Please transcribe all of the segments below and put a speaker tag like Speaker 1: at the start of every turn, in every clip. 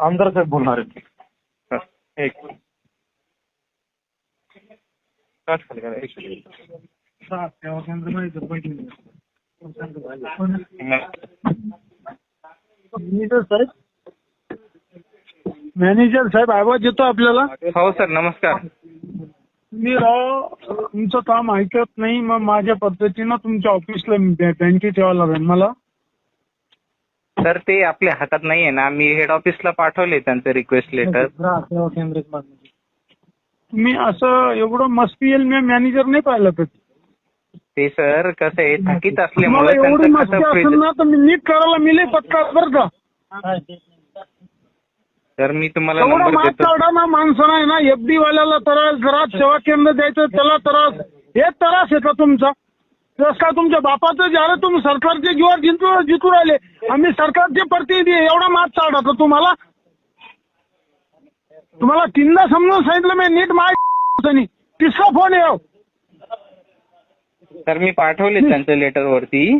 Speaker 1: आमदार साहेब बोलणार आहेत.
Speaker 2: हा, एक. मिनिट. काट खाली करा, एक मिनिट.
Speaker 1: मॅनेजर साहेब? मॅनेजर साहेब आवाज येतो आपल्याला?
Speaker 2: हो सर नमस्कार.
Speaker 1: मी राव तुमचं काम ऐकत नाही मग माझ्या पद्धतीनं तुमच्या ऑफिसला बँकेत यावं लागेल मला.
Speaker 2: सर ते आपल्या हातात नाहीये ना. मी हेड ऑफिसला पाठवले त्यांचं रिक्वेस्ट लेटर
Speaker 1: तुम्ही असं एवढं मस्ती येईल मी मॅनेजर नाही पाहिलं तर
Speaker 2: ते सर कसं आहे थकीत
Speaker 1: मला
Speaker 2: असल्यामुळे
Speaker 1: एवढी
Speaker 2: त्यांचं
Speaker 1: मस्ती
Speaker 2: कसं
Speaker 1: असेल
Speaker 2: प्रेझ-
Speaker 1: ना तर मी नीट करायला मिले पत्ता बरं का?
Speaker 2: सर मी तुम्हाला
Speaker 1: एवढा
Speaker 2: नंबर
Speaker 1: मात
Speaker 2: देतो.
Speaker 1: काढा ना माणसं आहे ना एफडी वाल्याला त्रास जरा सेवा केंद्र द्यायचं त्याला त्रास. हे त्रास आहे का तुमचा? का तुमच्या बापाचं ज्याला तुम्ही सरकारचे जीवावर जिंतू जितू राहिले. आम्ही सरकारचे प्रतिनिधी आहे. एवढा मात तर तुम्हाला. तुम्हाला तीनदा समजून सांगितलं मी नीट माय तिसरा फोन हो.
Speaker 2: सर मी पाठवले त्यांचं लेटर वरती.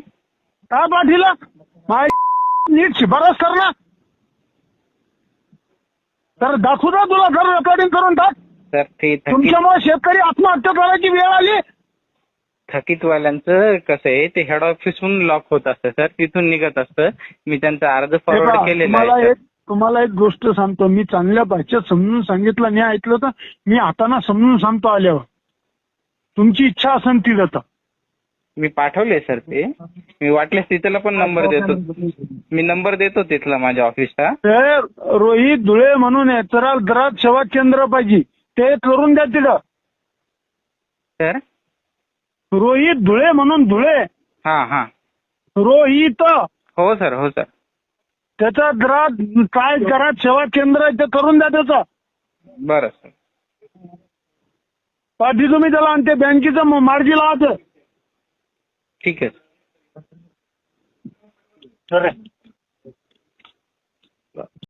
Speaker 1: काय पाठीला माय नीट शिफारस कर ना. तर दाखवू ना तुला घर रेकॉर्डिंग करून टाक.
Speaker 2: सर ते थकीत
Speaker 1: तुमच्यामुळे शेतकरी आत्महत्या करायची वेळ आली.
Speaker 2: थकीतवाल्यांचं कसं आहे ते हेड ऑफिसहून लॉक होत असतं सर तिथून निघत असतं. मी त्यांचा अर्ज
Speaker 1: हे
Speaker 2: फॉरवर्ड केलेला आहे
Speaker 1: एक तुम्हाला एक गोष्ट सांगतो. मी चांगल्या भाषेत समजून सांगितलं नाही ऐकलं तर मी हाताना समजून सांगतो आल्यावर. तुमची इच्छा असेल ती जाता
Speaker 2: मी पाठवले सर ते. मी वाटल्यास तिथला पण नंबर देतो. मी नंबर देतो तिथला माझ्या ऑफिसचा
Speaker 1: ते रोहित धुळे म्हणून आहे. तर दरात सेवा केंद्र पाहिजे. ते करून द्या तिथं.
Speaker 2: सर
Speaker 1: रोहित धुळे म्हणून धुळे.
Speaker 2: हा हा.
Speaker 1: रोहित.
Speaker 2: हो सर हो सर.
Speaker 1: त्याचा दरात काय दरात सेवा केंद्र आहे ते करून द्या त्याचं.
Speaker 2: बरं सर.
Speaker 1: पाठी तुम्ही त्याला आणि ते बँकेचं मार्जी लावा
Speaker 2: ठीक आहे
Speaker 1: ते